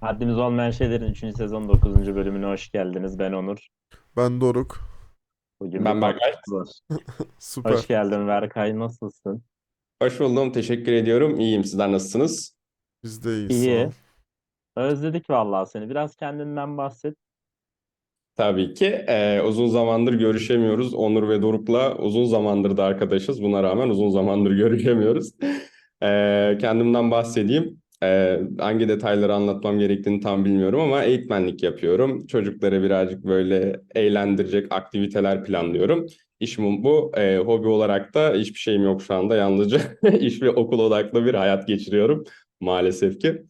Haddimiz olmayan şeylerin 3. sezon 9. bölümüne hoş geldiniz. Ben Onur. Ben Doruk. Bugün Ben bir Berkay. konumuz var. Süper. Hoş geldin Berkay. Nasılsın? Hoş buldum. Teşekkür ediyorum. İyiyim. Sizler nasılsınız? Biz de iyiyiz. İyi. ol. Özledik vallahi seni. Biraz kendinden bahset. Tabii ki. Ee, uzun zamandır görüşemiyoruz. Onur ve Doruk'la uzun zamandır da arkadaşız. Buna rağmen uzun zamandır görüşemiyoruz. Ee, kendimden bahsedeyim. Ee, hangi detayları anlatmam gerektiğini tam bilmiyorum ama eğitmenlik yapıyorum. Çocukları birazcık böyle eğlendirecek aktiviteler planlıyorum. İşim bu. Ee, hobi olarak da hiçbir şeyim yok şu anda. Yalnızca iş ve okul odaklı bir hayat geçiriyorum maalesef ki.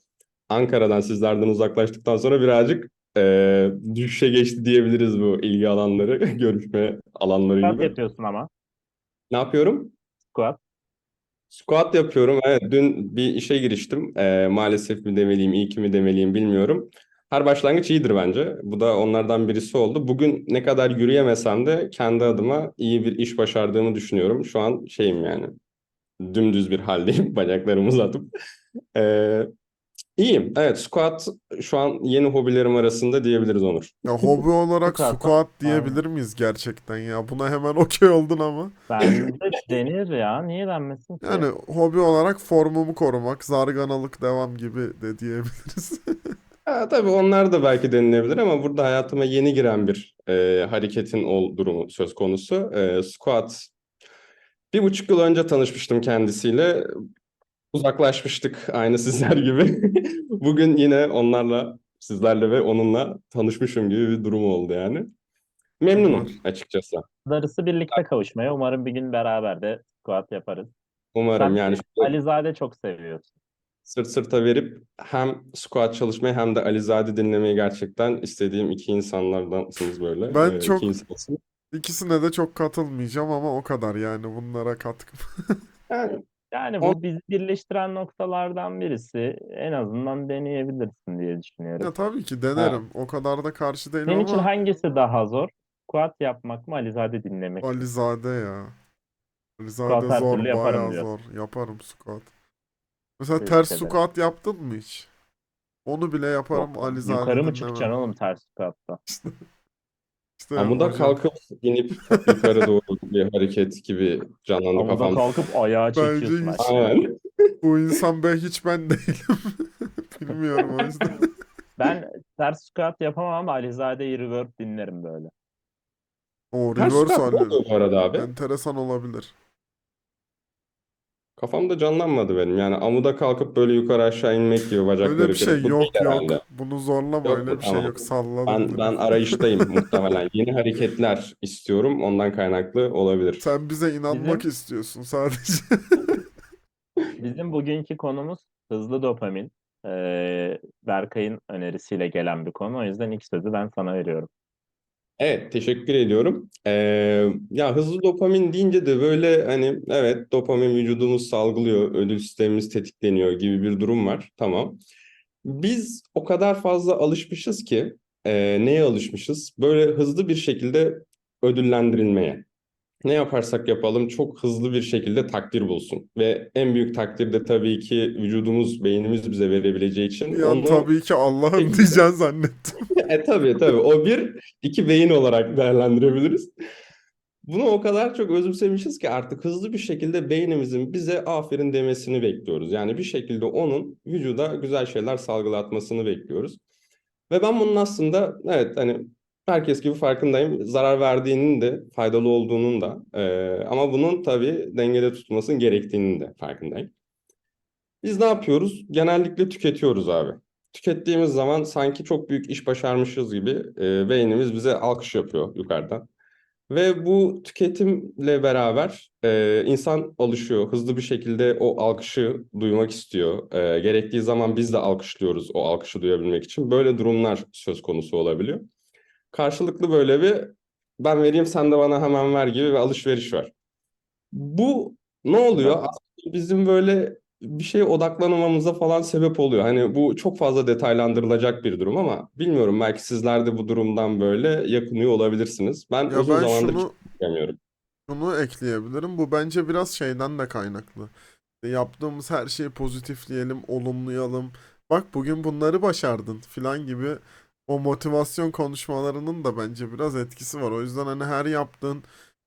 Ankara'dan sizlerden uzaklaştıktan sonra birazcık e, düşüşe geçti diyebiliriz bu ilgi alanları, görüşme alanları Squat gibi. yapıyorsun ama. Ne yapıyorum? Squat. Squat yapıyorum. Evet, dün bir işe giriştim. E, maalesef mi demeliyim, iyi ki mi demeliyim bilmiyorum. Her başlangıç iyidir bence. Bu da onlardan birisi oldu. Bugün ne kadar yürüyemesem de kendi adıma iyi bir iş başardığımı düşünüyorum. Şu an şeyim yani dümdüz bir haldeyim bacaklarımı uzatıp. E, iyiyim. Evet, squat şu an yeni hobilerim arasında diyebiliriz Onur. Ya hobi olarak Squat. squat diyebilir miyiz gerçekten ya? Buna hemen okey oldun ama. Bence denir ya. Niye denmesin ki? Yani hobi olarak formumu korumak, zarganalık devam gibi de diyebiliriz. Ha, tabii onlar da belki denilebilir ama burada hayatıma yeni giren bir e, hareketin ol, durumu söz konusu. E, squat. Bir buçuk yıl önce tanışmıştım kendisiyle. Uzaklaşmıştık aynı sizler gibi. Bugün yine onlarla, sizlerle ve onunla tanışmışım gibi bir durum oldu yani. Memnunum açıkçası. Darısı birlikte kavuşmaya. Umarım bir gün beraber de squat yaparız. Umarım Sen yani Alizade çok seviyorsun. sırt sırta verip hem squat çalışmayı hem de Alizade dinlemeyi gerçekten istediğim iki insanlardansınız böyle. Ben E, çok- iki. İkisine de çok katılmayacağım ama o kadar yani bunlara katkım. Yani Yani bu bizi birleştiren noktalardan birisi. En azından deneyebilirsin diye düşünüyorum. Ya tabii ki denerim. O kadar da karşı değilim Senin için ama hangisi daha zor? Squat yapmak mı, Alizade dinlemek mi? Alizade ya. Alizade Squat zor, bayağı diyor. zor. Yaparım squat. Mesela Tebrik ters ederim. squat yaptın mı hiç? Onu bile yaparım Alizade Yukarı mı dinlemem. çıkacaksın oğlum ters squat'ta? İşte Amuda hocam, kalkıp inip yukarı doğru bir hareket gibi canlandı Amuda kafamda. kalkıp ayağa Bence çekiyorsun. hiç-. Aynen. bu insan ben hiç ben değilim. Bilmiyorum o yüzden. Ben ters squat yapamam ama Alizade'yi reverb dinlerim böyle. O Ters reverse squat ne oluyor bu arada abi? Enteresan olabilir. Kafamda canlanmadı benim. Yani amuda kalkıp böyle yukarı aşağı inmek gibi bacakları Öyle bir şey kırıp. Yok yok. herhalde. Bunu zorlama Yok, öyle bir şey tamam. yok. Salladım Ben, direkt. ben arayıştayım muhtemelen. Yeni hareketler istiyorum. Ondan kaynaklı olabilir. Sen bize inanmak Bizim- istiyorsun sadece. Bizim bugünkü konumuz hızlı dopamin. Ee, Berkay'ın önerisiyle gelen bir konu. O yüzden ilk sözü ben sana veriyorum. Evet, teşekkür ediyorum. Ee, ya hızlı dopamin deyince de böyle hani evet dopamin vücudumuz salgılıyor, ödül sistemimiz tetikleniyor gibi bir durum var. Tamam. Biz o kadar fazla alışmışız ki e, neye alışmışız? Böyle hızlı bir şekilde ödüllendirilmeye. Ne yaparsak yapalım çok hızlı bir şekilde takdir bulsun. Ve en büyük takdir de tabii ki vücudumuz, beynimiz bize verebileceği için an onu tabii ki Allah'ım diyeceksin zannettim. e tabii tabii. O bir, iki beyin olarak değerlendirebiliriz. Bunu o kadar çok özümsemişiz ki artık hızlı bir şekilde beynimizin bize aferin demesini bekliyoruz. Yani bir şekilde onun vücuda güzel şeyler salgılatmasını bekliyoruz. Ve ben bunun aslında evet hani herkes gibi farkındayım. Zarar verdiğinin de faydalı olduğunun da Ee, ama bunun tabii dengede tutulmasının gerektiğinin de farkındayım. Biz ne yapıyoruz? Genellikle tüketiyoruz abi. Tükettiğimiz zaman sanki çok büyük iş başarmışız gibi e, beynimiz bize alkış yapıyor yukarıdan. Ve bu tüketimle beraber e, insan alışıyor. Hızlı bir şekilde o alkışı duymak istiyor. E, gerektiği zaman biz de alkışlıyoruz o alkışı duyabilmek için. Böyle durumlar söz konusu olabiliyor. Karşılıklı böyle bir ben vereyim sen de bana hemen ver gibi bir alışveriş var. Bu ne oluyor? Aslında bizim böyle bir şeye odaklanamamıza falan sebep oluyor. Hani bu çok fazla detaylandırılacak bir durum ama bilmiyorum belki sizler de bu durumdan böyle yakınıyor olabilirsiniz. Ben Ya uzun ben zamandır şunu şunu ekleyebilirim. Bu bence biraz şeyden de kaynaklı. Yaptığımız her şeyi pozitifleyelim, olumlayalım. bak bugün bunları başardın filan gibi o motivasyon konuşmalarının da bence biraz etkisi var. O yüzden hani her yaptığın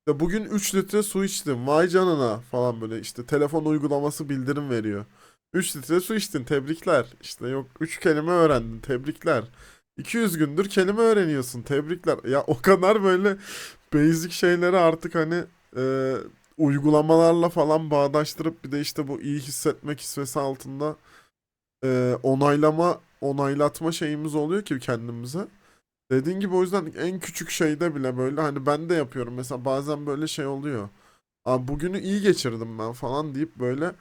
işte bugün 3 litre su içtim vay canına falan böyle işte telefon uygulaması bildirim veriyor. 3 litre su içtin tebrikler. İşte yok 3 kelime öğrendin tebrikler. 200 gündür kelime öğreniyorsun tebrikler. Ya o kadar böyle basic şeyleri artık hani e, uygulamalarla falan bağdaştırıp bir de işte bu iyi hissetmek hisvesi altında e, onaylama onaylatma şeyimiz oluyor ki kendimize. Dediğin gibi o yüzden en küçük şeyde bile böyle hani ben de yapıyorum mesela bazen böyle şey oluyor. Abi bugünü iyi geçirdim ben falan deyip böyle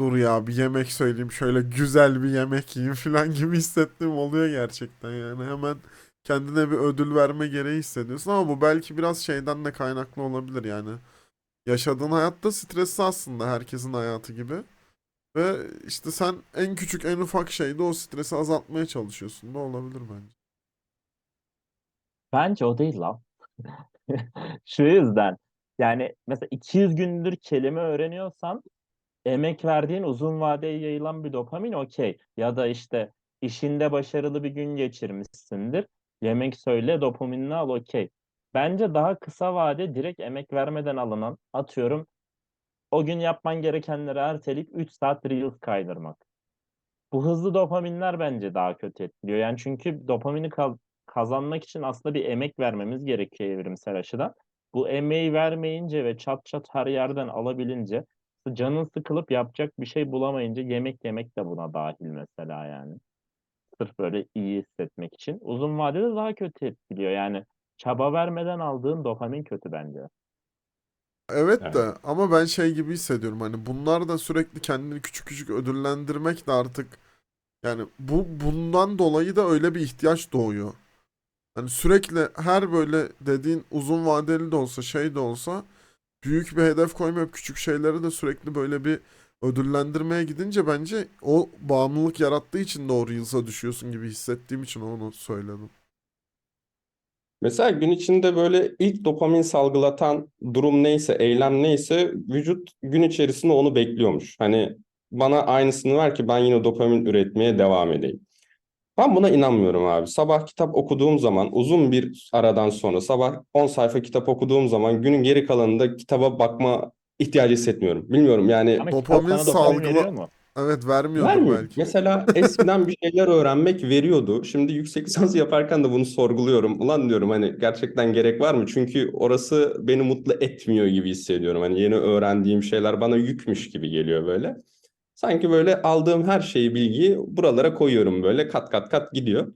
dur ya bir yemek söyleyeyim şöyle güzel bir yemek yiyeyim falan gibi hissettiğim oluyor gerçekten yani hemen kendine bir ödül verme gereği hissediyorsun ama bu belki biraz şeyden de kaynaklı olabilir yani. Yaşadığın hayatta stresli aslında herkesin hayatı gibi. Ve işte sen en küçük en ufak şeyde o stresi azaltmaya çalışıyorsun da olabilir bence. Bence o değil lan. Şu yüzden yani mesela 200 gündür kelime öğreniyorsan emek verdiğin uzun vadeye yayılan bir dopamin okey. Ya da işte işinde başarılı bir gün geçirmişsindir. Yemek söyle dopaminini al okey. Bence daha kısa vade direkt emek vermeden alınan atıyorum o gün yapman gerekenleri erteleyip 3 saat Reels kaydırmak. Bu hızlı dopaminler bence daha kötü etkiliyor. Yani çünkü dopamini kaz- kazanmak için aslında bir emek vermemiz gerekiyor evrimsel açıdan. Bu emeği vermeyince ve çat çat her yerden alabilince canın sıkılıp yapacak bir şey bulamayınca yemek yemek de buna dahil mesela yani. Sırf böyle iyi hissetmek için. Uzun vadede daha kötü etkiliyor. Yani çaba vermeden aldığın dopamin kötü bence. Evet Evet. de ama ben şey gibi hissediyorum hani bunlar da sürekli kendini küçük küçük ödüllendirmek de artık yani bu bundan dolayı da öyle bir ihtiyaç doğuyor. Hani sürekli her böyle dediğin uzun vadeli de olsa şey de olsa büyük bir hedef koymayıp küçük şeyleri de sürekli böyle bir ödüllendirmeye gidince bence o bağımlılık yarattığı için o Reels'a düşüyorsun gibi hissettiğim için onu söyledim. Mesela gün içinde böyle ilk dopamin salgılatan durum neyse, eylem neyse vücut gün içerisinde onu bekliyormuş. Hani bana aynısını ver ki ben yine dopamin üretmeye devam edeyim. Ben buna inanmıyorum abi. Sabah kitap okuduğum zaman uzun bir aradan sonra sabah 10 sayfa kitap okuduğum zaman günün geri kalanında kitaba bakma ihtiyacı hissetmiyorum. Bilmiyorum yani Ama Dopamin dopamin salgıla- mu? Evet vermiyordur Vermiyor. belki. Mesela eskiden bir şeyler öğrenmek veriyordu. Şimdi yüksek lisans yaparken de bunu sorguluyorum. Ulan diyorum hani gerçekten gerek var mı? Çünkü orası beni mutlu etmiyor gibi hissediyorum. Hani yeni öğrendiğim şeyler bana yükmüş gibi geliyor böyle. Sanki böyle aldığım her şeyi, bilgiyi buralara koyuyorum böyle kat kat kat gidiyor.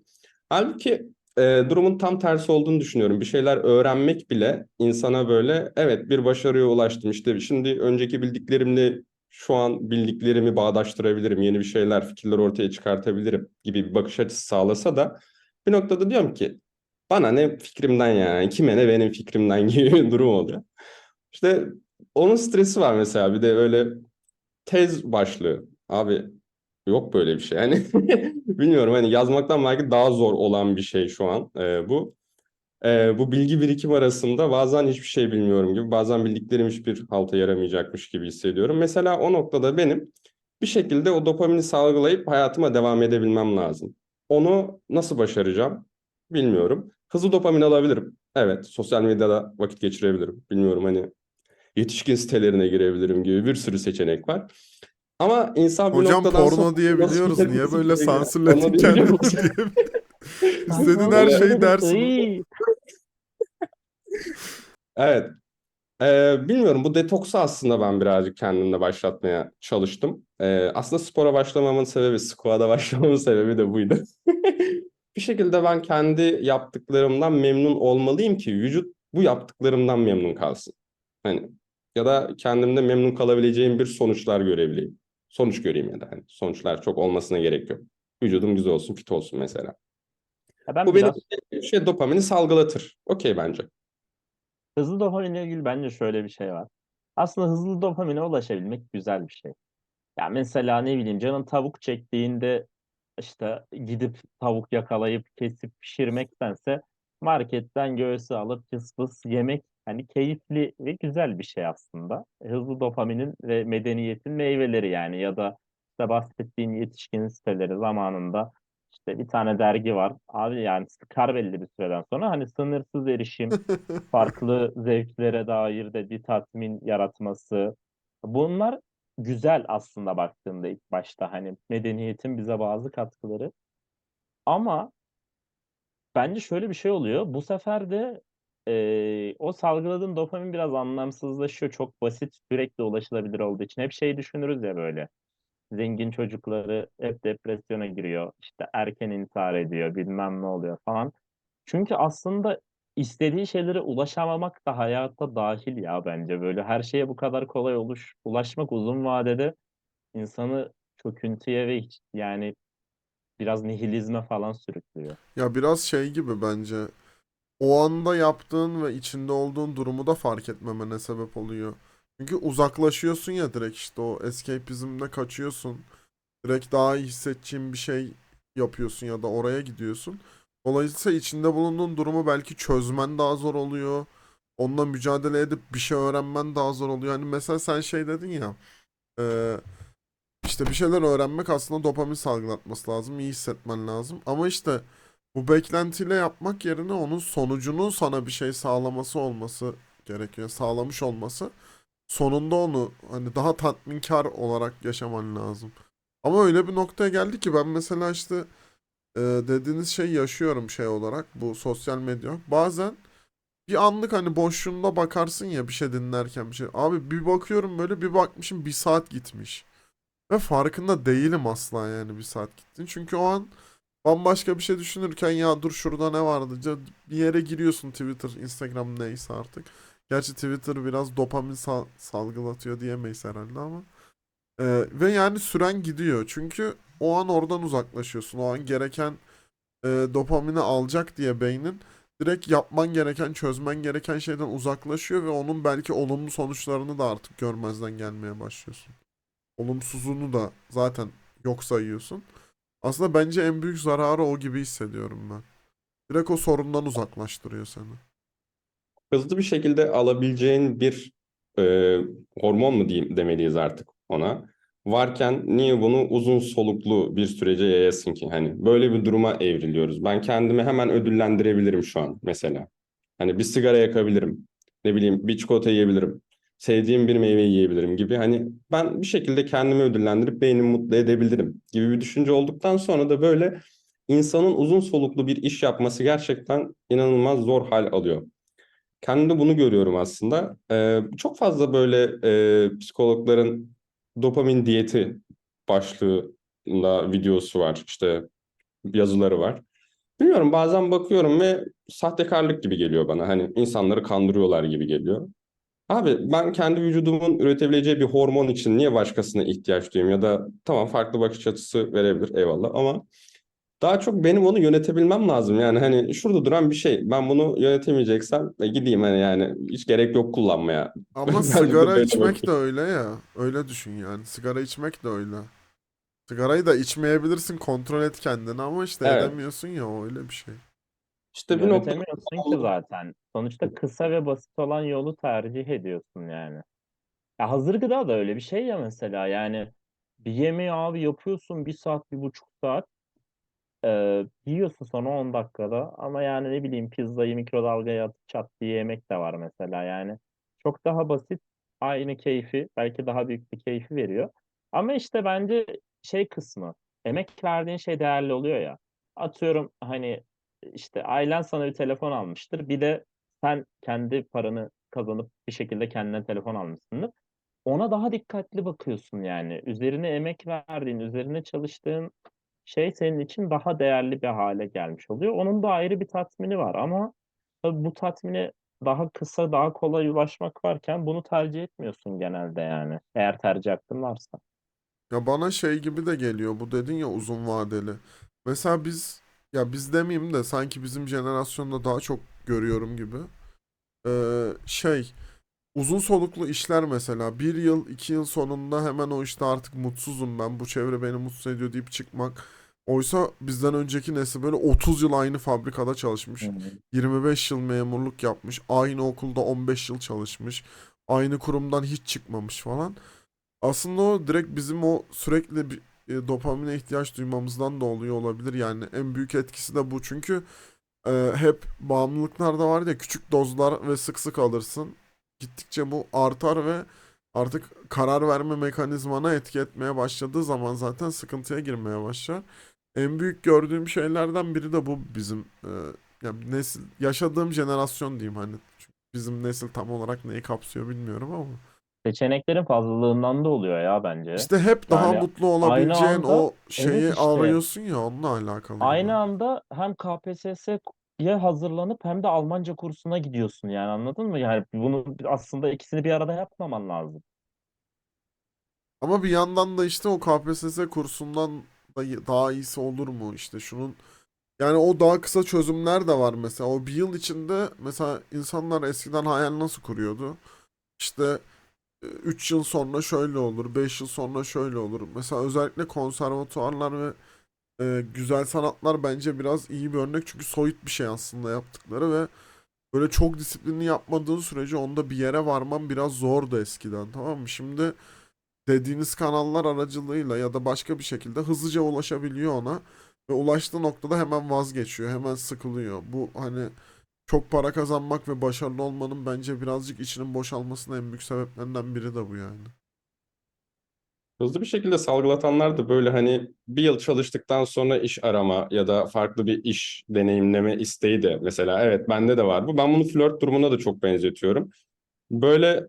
Halbuki e, durumun tam tersi olduğunu düşünüyorum. Bir şeyler öğrenmek bile insana böyle evet bir başarıya ulaştım. İşte şimdi önceki bildiklerimle şu an bildiklerimi bağdaştırabilirim. Yeni bir şeyler, fikirler ortaya çıkartabilirim gibi bir bakış açısı sağlasa da bir noktada diyorum ki bana ne fikrimden yani kime ne benim fikrimden gibi bir durum oluyor. İşte onun stresi var mesela bir de öyle tez başlığı. Abi yok böyle bir şey. Yani bilmiyorum hani yazmaktan belki daha zor olan bir şey şu an e, bu. E, bu bilgi birikim arasında bazen hiçbir şey bilmiyorum gibi, bazen bildiklerim hiçbir halta yaramayacakmış gibi hissediyorum. Mesela o noktada benim bir şekilde o dopamini salgılayıp hayatıma devam edebilmem lazım. Onu nasıl başaracağım bilmiyorum. Hızlı dopamin alabilirim. Evet, sosyal medyada vakit geçirebilirim. Bilmiyorum hani yetişkin sitelerine girebilirim gibi bir sürü seçenek var. Ama insan bir Hocam noktadan porno sonra diye biliyoruz. Niye böyle sansürledin kendini diye. İstediğin her şeyi dersin. Evet. Ee, bilmiyorum bu detoksu aslında ben birazcık kendimde başlatmaya çalıştım. Ee, aslında spora başlamamın sebebi, squat'a başlamamın sebebi de buydu. Bir şekilde ben kendi yaptıklarımdan memnun olmalıyım ki vücut bu yaptıklarımdan memnun kalsın. Hani ya da kendimde memnun kalabileceğim bir sonuçlar görebileyim. Sonuç göreyim ya da hani sonuçlar çok olmasına gerek yok. Vücudum güzel olsun, fit olsun mesela. Ya ben Bu biraz benim şey dopamini salgılatır. Okey bence. Hızlı dopaminle ilgili bence şöyle bir şey var. Aslında hızlı dopamine ulaşabilmek güzel bir şey. Ya mesela ne bileyim canın tavuk çektiğinde işte gidip tavuk yakalayıp kesip pişirmektense marketten göğsü alıp fıs fıs yemek hani keyifli ve güzel bir şey aslında. Hızlı dopaminin ve medeniyetin meyveleri yani ya da işte bahsettiğin yetişkin siteleri zamanında işte bir tane dergi var. Abi yani sıkar belli bir süreden sonra hani sınırsız erişim, farklı zevklere dair de bir tatmin yaratması. Bunlar güzel aslında baktığında ilk başta hani medeniyetin bize bazı katkıları. Ama bence şöyle bir şey oluyor. Bu sefer de eee, o salgıladığın dopamin biraz anlamsızlaşıyor. Çok basit, sürekli ulaşılabilir olduğu için. Hep şey düşünürüz ya böyle. Zengin çocukları hep depresyona giriyor. işte erken intihar ediyor, bilmem ne oluyor falan. Çünkü aslında istediği şeylere ulaşamamak da hayata dahil ya bence. Böyle her şeye bu kadar kolay oluş, ulaşmak uzun vadede insanı çöküntüye ve hiç, yani biraz nihilizme falan sürüklüyor. Ya biraz şey gibi bence. O anda yaptığın ve içinde olduğun durumu da fark etmemene sebep oluyor. Çünkü uzaklaşıyorsun ya direkt işte o escapism'de kaçıyorsun. Direkt daha iyi hissedeceğin bir şey yapıyorsun ya da oraya gidiyorsun. Dolayısıyla içinde bulunduğun durumu belki çözmen daha zor oluyor. Onunla mücadele edip bir şey öğrenmen daha zor oluyor. Hani mesela sen şey dedin ya. işte bir şeyler öğrenmek aslında dopamin salgılatması lazım. iyi hissetmen lazım. Ama işte bu beklentiyle yapmak yerine onun sonucunun sana bir şey sağlaması olması gerekiyor. Sağlamış olması. Sonunda onu hani daha tatminkar olarak yaşaman lazım. Ama öyle bir noktaya geldi ki ben mesela işte e, dediğiniz şey yaşıyorum şey olarak bu sosyal medya. Bazen bir anlık hani boşluğunda bakarsın ya bir şey dinlerken bir şey. Abi bir bakıyorum böyle bir bakmışım bir saat gitmiş. Ve farkında değilim asla yani bir saat gittin. Çünkü o an bambaşka bir şey düşünürken ya dur şurada ne vardı? Bir yere giriyorsun Twitter, Instagram neyse artık. Gerçi Twitter biraz dopamin sal- salgılatıyor diyemeyiz herhalde ama. Ee, ve yani süren gidiyor. Çünkü o an oradan uzaklaşıyorsun. O an gereken e, dopamini alacak diye beynin direkt yapman gereken, çözmen gereken şeyden uzaklaşıyor ve onun belki olumlu sonuçlarını da artık görmezden gelmeye başlıyorsun. Olumsuzluğunu da zaten yok sayıyorsun. Aslında bence en büyük zararı o gibi hissediyorum ben. Direkt o sorundan uzaklaştırıyor seni. Hızlı bir şekilde alabileceğin bir e, hormon mu diyeyim demeliyiz artık ona. Varken niye bunu uzun soluklu bir sürece yayasın ki? Hani böyle bir duruma evriliyoruz. Ben kendimi hemen ödüllendirebilirim şu an mesela. Hani bir sigara yakabilirim. Ne bileyim bir çikolata yiyebilirim. Sevdiğim bir meyve yiyebilirim gibi. Hani ben bir şekilde kendimi ödüllendirip beynimi mutlu edebilirim gibi bir düşünce olduktan sonra da böyle insanın uzun soluklu bir iş yapması gerçekten inanılmaz zor hal alıyor. Kendimde bunu görüyorum aslında. Ee, çok fazla böyle e, psikologların dopamin diyeti başlığında videosu var, işte yazıları var. Bilmiyorum bazen bakıyorum ve sahtekarlık gibi geliyor bana. Hani insanları kandırıyorlar gibi geliyor. Abi ben kendi vücudumun üretebileceği bir hormon için niye başkasına ihtiyaç duyayım ya da tamam farklı bakış açısı verebilir eyvallah ama daha çok benim onu yönetebilmem lazım. Yani hani şurada duran bir şey. Ben bunu yönetemeyeceksem e, gideyim hani yani hiç gerek yok kullanmaya. Ama sigara içmek de öyle ya. Öyle düşün yani. Sigara içmek de öyle. Sigarayı da içmeyebilirsin. Kontrol et kendini ama işte Evet. edemiyorsun ya öyle bir şey. İşte bir noktada Yönetemiyorsun ki zaten. Sonuçta kısa ve basit olan yolu tercih ediyorsun yani. Ya hazır gıda da öyle bir şey ya mesela yani bir yemeği abi yapıyorsun bir saat bir buçuk saat Ee, yiyorsun sonra 10 dakikada ama yani ne bileyim pizzayı mikrodalgaya atıp çat diye yemek de var mesela yani. Çok daha basit aynı keyfi belki daha büyük bir keyfi veriyor. Ama işte bence şey kısmı emek verdiğin şey değerli oluyor ya. Atıyorum hani işte ailen sana bir telefon almıştır. Bir de sen kendi paranı kazanıp bir şekilde kendine telefon almışsındır. Ona daha dikkatli bakıyorsun yani. Üzerine emek verdiğin, üzerine çalıştığın şey senin için daha değerli bir hale gelmiş oluyor. Onun da ayrı bir tatmini var ama tabii bu tatmine daha kısa, daha kolay ulaşmak varken bunu tercih etmiyorsun genelde yani. Eğer tercih hakkın varsa. Ya bana şey gibi de geliyor. Bu dedin ya uzun vadeli. Mesela biz ya biz demeyeyim de sanki bizim jenerasyonda daha çok görüyorum gibi. Ee, şey uzun soluklu işler mesela bir yıl iki yıl sonunda hemen o işte artık mutsuzum ben bu çevre beni mutsuz ediyor deyip çıkmak. Oysa bizden önceki nesil böyle 30 yıl aynı fabrikada çalışmış. 25 yıl memurluk yapmış. Aynı okulda 15 yıl çalışmış. Aynı kurumdan hiç çıkmamış falan. Aslında o direkt bizim o sürekli bir e, dopamine ihtiyaç duymamızdan da oluyor olabilir. Yani en büyük etkisi de bu. Çünkü e, hep bağımlılıklarda var ya küçük dozlar ve sık sık alırsın. Gittikçe bu artar ve artık karar verme mekanizmana etki etmeye başladığı zaman zaten sıkıntıya girmeye başlar. En büyük gördüğüm şeylerden biri de bu bizim e, yani nesil yaşadığım jenerasyon diyeyim hani. Çünkü bizim nesil tam olarak neyi kapsıyor bilmiyorum ama. Seçeneklerin fazlalığından da oluyor ya bence. İşte hep daha Yani mutlu olabileceğin anda o şeyi evet işte arıyorsun ya onunla alakalı aynı yani. anda hem KPSS'ye hazırlanıp hem de Almanca kursuna gidiyorsun yani anladın mı? Yani bunu aslında ikisini bir arada yapmaman lazım. Ama bir yandan da işte o KPSS kursundan da daha iyisi olur mu işte şunun yani o daha kısa çözümler de var mesela o bir yıl içinde mesela insanlar eskiden hayal nasıl kuruyordu işte 3 yıl sonra şöyle olur 5 yıl sonra şöyle olur mesela özellikle konservatuarlar ve e, güzel sanatlar bence biraz iyi bir örnek çünkü soyut bir şey aslında yaptıkları ve böyle çok disiplinli yapmadığın sürece onda bir yere varman biraz zordu eskiden tamam mı? Şimdi dediğiniz kanallar aracılığıyla ya da başka bir şekilde hızlıca ulaşabiliyor ona ve ulaştığı noktada hemen vazgeçiyor, hemen sıkılıyor. Bu hani çok para kazanmak ve başarılı olmanın bence birazcık içinin boşalmasının en büyük sebeplerinden biri de bu yani. Hızlı bir şekilde salgılatanlar da böyle hani bir yıl çalıştıktan sonra iş arama ya da farklı bir iş deneyimleme isteği de mesela evet bende de var bu. Ben bunu flört durumuna da çok benzetiyorum. Böyle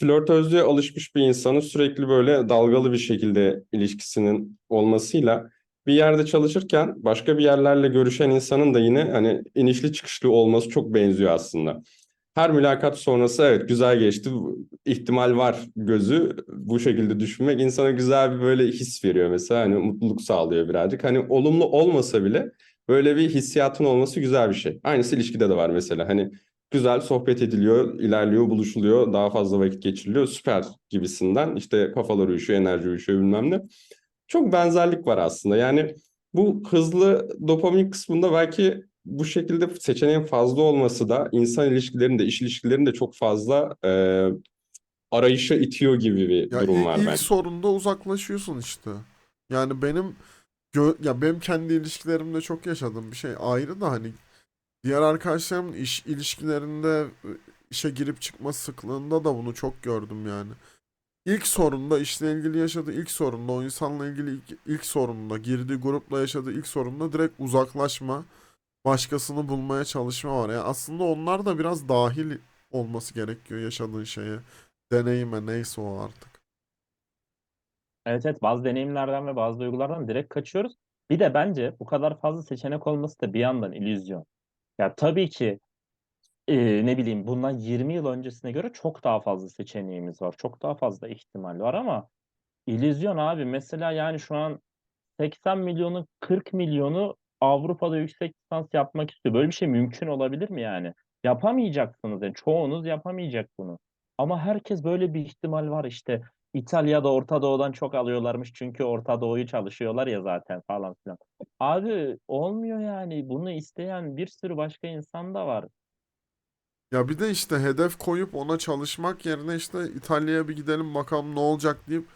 flörtözlüğe alışmış bir insanın sürekli böyle dalgalı bir şekilde ilişkisinin olmasıyla bir yerde çalışırken başka bir yerlerle görüşen insanın da yine hani inişli çıkışlı olması çok benziyor aslında. Her mülakat sonrası evet güzel geçti, ihtimal var gözü bu şekilde düşünmek insana güzel bir böyle his veriyor mesela hani mutluluk sağlıyor birazcık. Hani olumlu olmasa bile böyle bir hissiyatın olması güzel bir şey. Aynısı ilişkide de var mesela hani güzel sohbet ediliyor, ilerliyor, buluşuluyor, daha fazla vakit geçiriliyor, süper gibisinden işte kafalar uyuşuyor, enerji uyuşuyor bilmem ne. Çok benzerlik var aslında. Yani bu hızlı dopamin kısmında belki bu şekilde seçeneğin fazla olması da insan ilişkilerinde, iş ilişkilerinde çok fazla e, arayışa itiyor gibi bir Ya durum ilk, var ilk bence. sorunda uzaklaşıyorsun işte. Yani benim gö- ya benim kendi ilişkilerimde çok yaşadığım bir şey ayrı da hani diğer arkadaşlarımın iş ilişkilerinde işe girip çıkma sıklığında da bunu çok gördüm yani. İlk sorunda işle ilgili yaşadığı ilk sorunda o insanla ilgili ilk, ilk sorunda girdiği grupla yaşadığı ilk sorunda direkt uzaklaşma, başkasını bulmaya çalışma var. Yani aslında onlar da biraz dahil olması gerekiyor yaşadığın şeye, deneyime neyse o artık. Evet evet bazı deneyimlerden ve bazı duygulardan direkt kaçıyoruz. Bir de bence bu kadar fazla seçenek olması da bir yandan illüzyon. Ya tabii ki e, ne bileyim bundan 20 yıl öncesine göre çok daha fazla seçeneğimiz var. Çok daha fazla ihtimal var ama illüzyon abi. Mesela yani şu an 80 milyonun 40 milyonu Avrupa'da yüksek lisans yapmak istiyor. Böyle bir şey mümkün olabilir mi yani? Yapamayacaksınız yani çoğunuz yapamayacak bunu. Ama herkes böyle bir ihtimal var işte. İtalya'da Orta Doğu'dan çok alıyorlarmış çünkü Orta Doğu'yu çalışıyorlar ya zaten falan filan. Abi olmuyor yani. Bunu isteyen bir sürü başka insan da var. Ya bir de işte hedef koyup ona çalışmak yerine işte İtalya'ya bir gidelim bakalım ne olacak deyip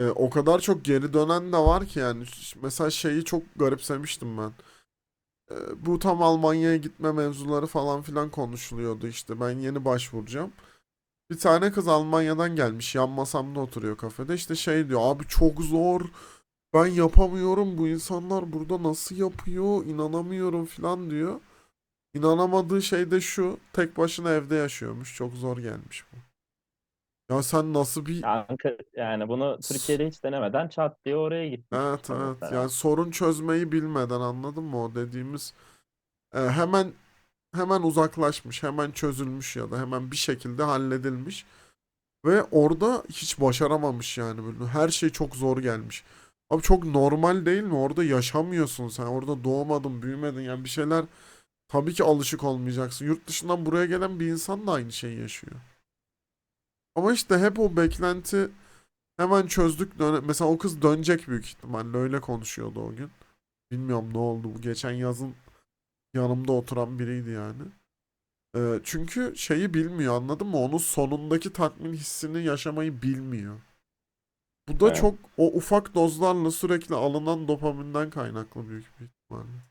e, o kadar çok geri dönen de var ki yani mesela şeyi çok garipsemiştim ben. E, bu tam Almanya'ya gitme mevzuları falan filan konuşuluyordu işte ben yeni başvuracağım. Bir tane kız Almanya'dan gelmiş yan masamda oturuyor kafede işte şey diyor abi çok zor ben yapamıyorum bu insanlar burada nasıl yapıyor inanamıyorum filan diyor. İnanamadığı şey de şu. Tek başına evde yaşıyormuş. Çok zor gelmiş bu. Ya sen nasıl bir... Yani, yani bunu Türkiye'de hiç denemeden çat diye oraya gitmiş Evet işte evet. mesela. Yani sorun çözmeyi bilmeden anladın mı o dediğimiz e, hemen hemen uzaklaşmış, hemen çözülmüş ya da hemen bir şekilde halledilmiş ve orada hiç başaramamış yani böyle her şey çok zor gelmiş. Abi çok normal değil mi? Orada yaşamıyorsun sen. Orada doğmadın, büyümedin. Yani bir şeyler tabii ki alışık olmayacaksın. Yurt dışından buraya gelen bir insan da aynı şeyi yaşıyor. Ama işte hep o beklenti hemen çözdük. Mesela o kız dönecek büyük ihtimalle. Öyle konuşuyordu o gün. Bilmiyorum ne oldu. Bu geçen yazın yanımda oturan biriydi yani. Ee, çünkü şeyi bilmiyor anladın mı? Onun sonundaki tatmin hissini yaşamayı bilmiyor. Bu da Evet. çok o ufak dozlarla sürekli alınan dopaminden kaynaklı büyük bir ihtimalle.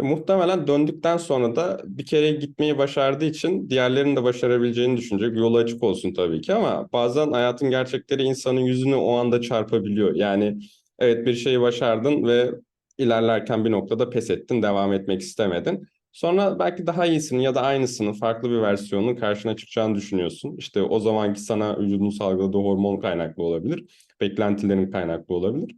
E, Muhtemelen döndükten sonra da bir kere gitmeyi başardığı için diğerlerinin de başarabileceğini düşünecek. Yolu açık olsun tabii ki ama bazen hayatın gerçekleri insanın yüzünü o anda çarpabiliyor. Yani evet bir şeyi başardın ve ilerlerken bir noktada pes ettin, devam etmek istemedin. Sonra belki daha iyisini ya da aynısını, farklı bir versiyonun karşına çıkacağını düşünüyorsun. İşte o zamanki sana vücudun salgıladığı hormon kaynaklı olabilir, beklentilerin kaynaklı olabilir.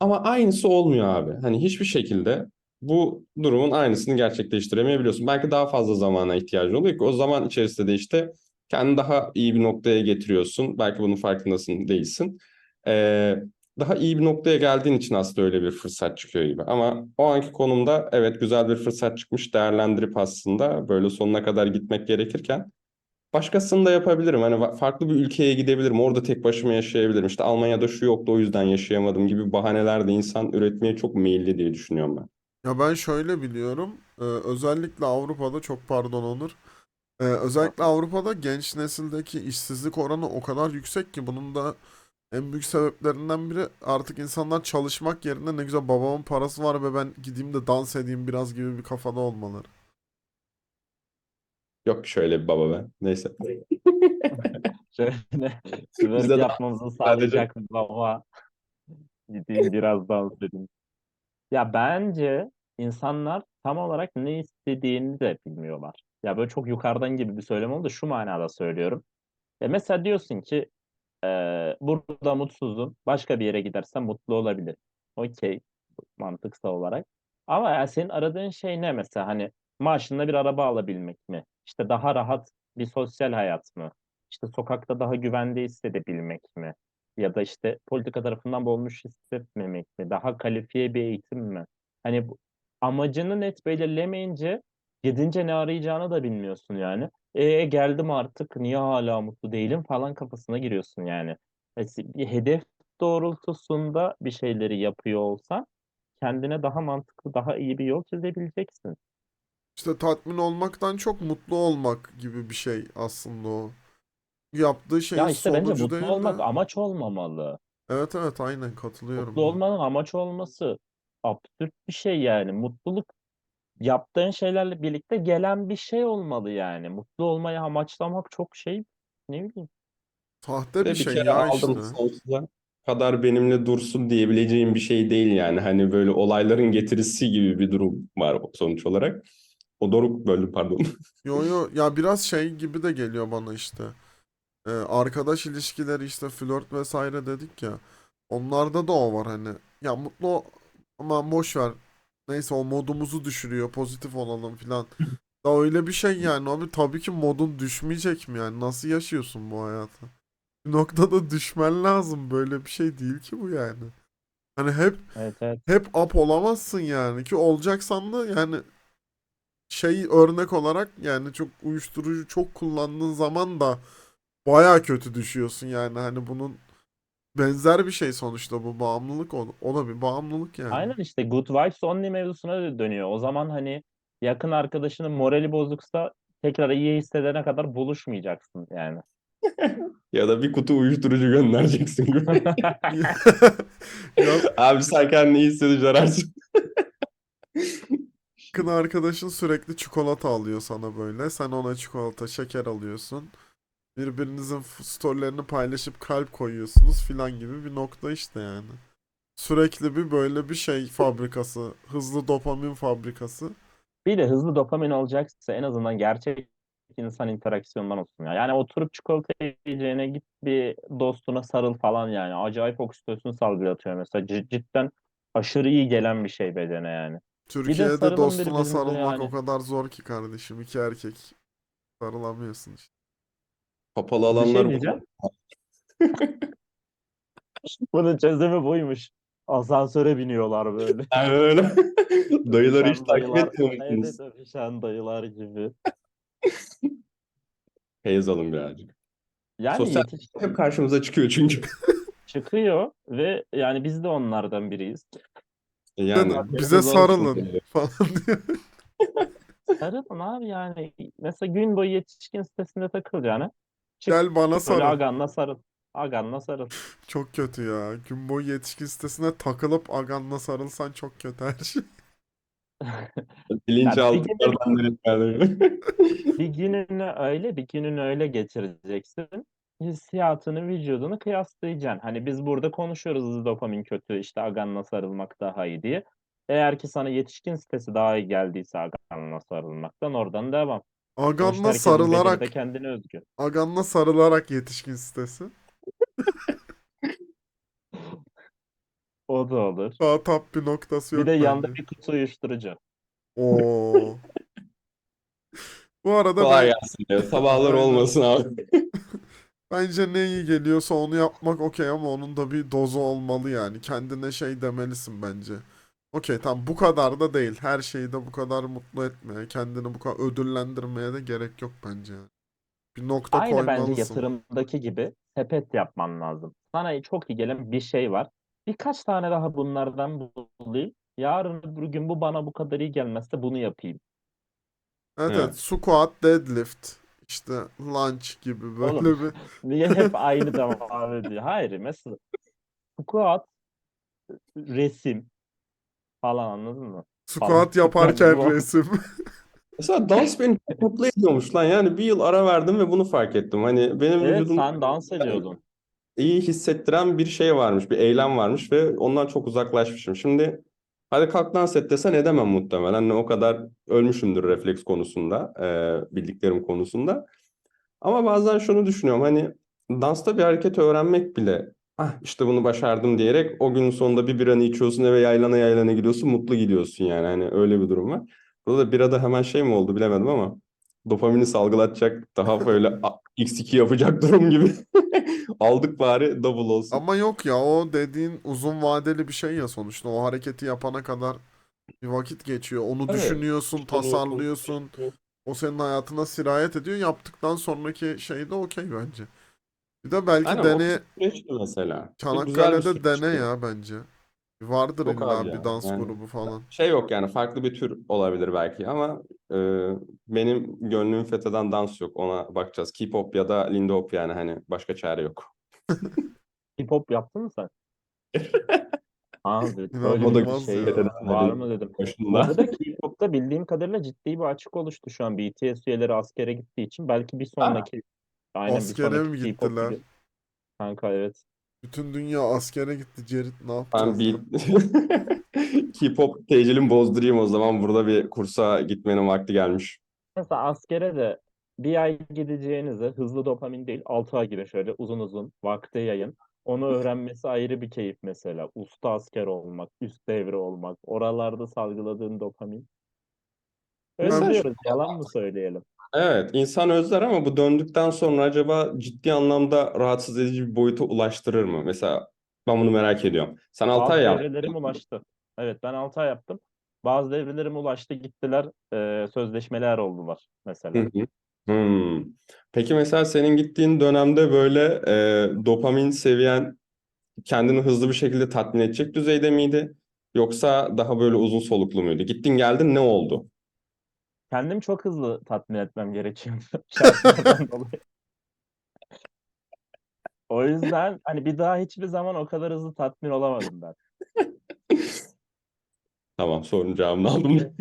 Ama aynısı olmuyor abi. Hani hiçbir şekilde bu durumun aynısını gerçekleştiremeyebiliyorsun. Belki daha fazla zamana ihtiyacın oluyor ki o zaman içerisinde de işte kendini daha iyi bir noktaya getiriyorsun. Belki bunun farkındasın değilsin. Ee, daha iyi bir noktaya geldiğin için aslında öyle bir fırsat çıkıyor gibi. Ama o anki konumda evet güzel bir fırsat çıkmış değerlendirip aslında böyle sonuna kadar gitmek gerekirken başkasını da yapabilirim. Hani fa- farklı bir ülkeye gidebilirim. Orada tek başıma yaşayabilirim. İşte Almanya'da şu yoktu o yüzden yaşayamadım gibi bahaneler de insan üretmeye çok meyilli diye düşünüyorum ben. Ya ben şöyle biliyorum. e, özellikle Avrupa'da çok pardon Onur. e, özellikle Avrupa'da genç nesildeki işsizlik oranı o kadar yüksek ki bunun da en büyük sebeplerinden biri artık insanlar çalışmak yerine ne güzel babamın parası var ve ben gideyim de dans edeyim biraz gibi bir kafada olmaları. Yok şöyle bir baba ben. Neyse. Şöyle Bizde de yapmamızı sağlayacak baba. Gideyim biraz dans edeyim. Ya bence insanlar tam olarak ne istediğini de bilmiyorlar. Ya böyle çok yukarıdan gibi bir söylem oldu. Şu manada söylüyorum. Ya mesela diyorsun ki eee, burada mutsuzum. Başka bir yere gidersen mutlu olabilir. Okey. Mantıksal olarak. Ama ya senin aradığın şey ne mesela? Hani maaşınla bir araba alabilmek mi? İşte daha rahat bir sosyal hayat mı? İşte sokakta daha güvende hissedebilmek mi? Ya da işte politika tarafından boğulmuş hissetmemek mi? Daha kalifiye bir eğitim mi? Hani bu, amacını net belirlemeyince gidince ne arayacağını da bilmiyorsun yani. E geldim artık niye hala mutlu değilim falan kafasına giriyorsun yani. E, Bir hedef doğrultusunda bir şeyleri yapıyor olsan kendine daha mantıklı, daha iyi bir yol çizebileceksin. İşte tatmin olmaktan çok mutlu olmak gibi bir şey aslında o. Yaptığı şeyin Ya işte bence sonucu mutlu değil olmak de. amaç olmamalı. Evet evet aynen katılıyorum. Mutlu olmanın amaç olması absürt bir şey yani. Mutluluk yaptığın şeylerle birlikte gelen bir şey olmalı yani. Mutlu olmayı amaçlamak çok şey ne bileyim. Sahte Ve bir bir şey kere ya aldım işte. sonsuza kadar benimle dursun diyebileceğim bir şey değil yani. Hani böyle olayların getirisi gibi bir durum var sonuç olarak. O doruk böldüm pardon. Yo yo ya biraz şey gibi de geliyor bana işte. Ee, arkadaş ilişkileri işte flört vesaire dedik ya. Onlarda da o var hani. Ya mutlu ol- aman boş ver. Neyse o modumuzu düşürüyor. Pozitif olalım filan. Da öyle bir şey yani abi tabii ki modun düşmeyecek mi yani? Nasıl yaşıyorsun bu hayatı? Bir noktada düşmen lazım. Böyle bir şey değil ki bu yani. Hani hep Evet evet. hep up olamazsın yani ki olacaksan da yani şey örnek olarak yani çok uyuşturucu çok kullandığın zaman da baya kötü düşüyorsun yani hani bunun benzer bir şey sonuçta bu bağımlılık o, o da bir bağımlılık yani. Aynen işte good vibes only mevzusuna dö- dönüyor. O zaman hani yakın arkadaşının morali bozuksa tekrar iyi hissedene kadar buluşmayacaksın yani. Ya da bir kutu uyuşturucu göndereceksin Abi sen kendini iyi hissedince ararsın. yakın arkadaşın sürekli çikolata alıyor sana böyle. Sen ona çikolata, şeker alıyorsun. Birbirinizin storylerini paylaşıp kalp koyuyorsunuz filan gibi bir nokta işte yani. Sürekli bir böyle bir şey fabrikası. Hızlı dopamin fabrikası. Bir de hızlı dopamin olacaksa en azından gerçek insan interaksiyondan olsun ya. Yani oturup çikolata yiyeceğine git bir dostuna sarıl falan yani. Acayip oksitosin salgılatıyor mesela. C- cidden aşırı iyi gelen bir şey bedene yani. Türkiye'de dostuna sarılmak yani. o kadar zor ki kardeşim. İki erkek sarılamıyorsun işte. Kapalı Bir alanlar şey bu. Bunun çözümü buymuş. Asansöre biniyorlar böyle. Aynen öyle. Dayıları hiç takip dayılar. etmiyorsunuz. Evet öpüşen dayılar gibi. Feyz alın birazcık. Yani Sosyal yetiş hep karşımıza çıkıyor çünkü. çıkıyor ve yani biz de onlardan biriyiz. Yani Bize sarılın falan diyor. Sarılın abi yani. Mesela gün boyu yetişkin sitesinde takıl yani. Çık Gel bana böyle sarıl. aganla sarıl. Aganla sarıl. Çok kötü ya. Gün boyu yetişkin sitesine takılıp aganla sarılsan çok kötü her şey. Bilinçaltılardan nereye geldi? Bir gününü öyle, bir gününü öyle geçireceksin. Hissiyatını, vücudunu kıyaslayacaksın. Hani biz burada konuşuyoruz dopamin kötü, işte aganla sarılmak daha iyi diye. Eğer ki sana yetişkin sitesi daha iyi geldiyse aganla sarılmaktan oradan devam. Aganla herkesin sarılarak kendine özgü. aganla sarılarak yetişkin sitesi. O da olur. Daha tap bir noktası Bir yok de yanda bence. bir kutu uyuşturucu. Oo. Bu arada Kolay ben, gelsin diyor. Sabahlar olmasın abi. bence ne iyi geliyorsa onu yapmak okey ama onun da bir dozu olmalı yani. Kendine şey demelisin bence. Okey tamam bu kadar da değil. Her şeyi de bu kadar mutlu etmeye, kendini bu kadar ödüllendirmeye de gerek yok bence. yani. Bir nokta Aynı bence koymalısın. yatırımdaki gibi sepet yapman lazım. Sana çok iyi gelen bir şey var. Birkaç tane daha bunlardan bulayım. Yarın öbür gün bu bana bu kadar iyi gelmezse bunu yapayım. Evet Evet. evet. Squat, deadlift, işte lunge gibi böyle Oğlum, bir Niye hep aynı devam ediyor? Hayır mesela squat, resim falan anladın mı? squat Falan. yaparken resim. Mesela dans beni çok mutlu ediyormuş lan. Yani bir yıl ara verdim ve bunu fark ettim. Hani benim Evet vücudum sen dans ediyordun. iyi hissettiren bir şey varmış, bir eylem varmış ve ondan çok uzaklaşmışım. Şimdi hadi kalk dans et desen edemem muhtemelen. Hani o kadar ölmüşümdür refleks konusunda, e, bildiklerim konusunda. Ama bazen şunu düşünüyorum hani dansta bir hareket öğrenmek bile ah işte bunu başardım diyerek o günün sonunda bir biranı içiyorsun eve yaylana yaylana gidiyorsun mutlu gidiyorsun yani hani öyle bir durum var. Burada da birada hemen şey mi oldu bilemedim ama dopamini salgılatacak daha böyle a- x2 yapacak durum gibi aldık bari double olsun. Ama yok ya o dediğin uzun vadeli bir şey ya sonuçta. O hareketi yapana kadar bir vakit geçiyor. Onu Evet, düşünüyorsun, düşünüyorsun. tasarlıyorsun. O senin hayatına sirayet ediyor. Yaptıktan sonraki şey de okey bence. Bir de belki Aynen, o dene süreçti mesela. Ve güzel bir Çanakkale'de dene süreçti. ya bence. Vardır Yok illa abi bir ya, dans yani- grubu falan. Şey yok yani farklı bir tür olabilir belki ama e, benim gönlümü fetheden dans yok. Ona bakacağız. K-pop ya da Lindy Hop yani hani başka çare yok. Hip hop yaptın mı sen? Abi İnanılmaz böyle bir şey ya. var mı dedim. Bu Başında. arada K-pop'ta bildiğim kadarıyla ciddi bir açık oluştu şu an. BTS üyeleri askere gittiği için belki bir sonraki aynen bir Askere sonraki mi K-pop gittiler? gibi. Kanka evet. Bütün dünya askere gitti. Cerit ne Ben yapacağız? bir K-pop tecilimi bozdurayım o zaman. Burada bir kursa gitmenin vakti gelmiş. Mesela askere de bir ay gideceğinize hızlı dopamin değil 6 ay gibi şöyle uzun uzun vakte yayın. Onu öğrenmesi ayrı bir keyif mesela. Usta asker olmak, üst devre olmak, oralarda salgıladığın dopamin. Ben- Özlüyoruz, yalan mı söyleyelim? Evet, insan özler ama bu döndükten sonra acaba ciddi anlamda rahatsız edici bir boyuta ulaştırır mı? Mesela ben bunu merak ediyorum. Sen 6 Bazı ay yaptın. devrelerim ulaştı. Evet ben 6 ay yaptım. Bazı devrelerim ulaştı gittiler e, sözleşmeler oldular mesela. Hı hı. Hmm. Peki mesela senin gittiğin dönemde böyle e, dopamin seviyen kendini hızlı bir şekilde tatmin edecek düzeyde miydi? Yoksa daha böyle uzun soluklu muydu? Gittin geldin ne oldu? Kendim çok hızlı tatmin etmem gerekiyordu şartlardan dolayı. O yüzden hani bir daha hiçbir zaman o kadar hızlı tatmin olamadım ben. Tamam sorun cevabını aldım.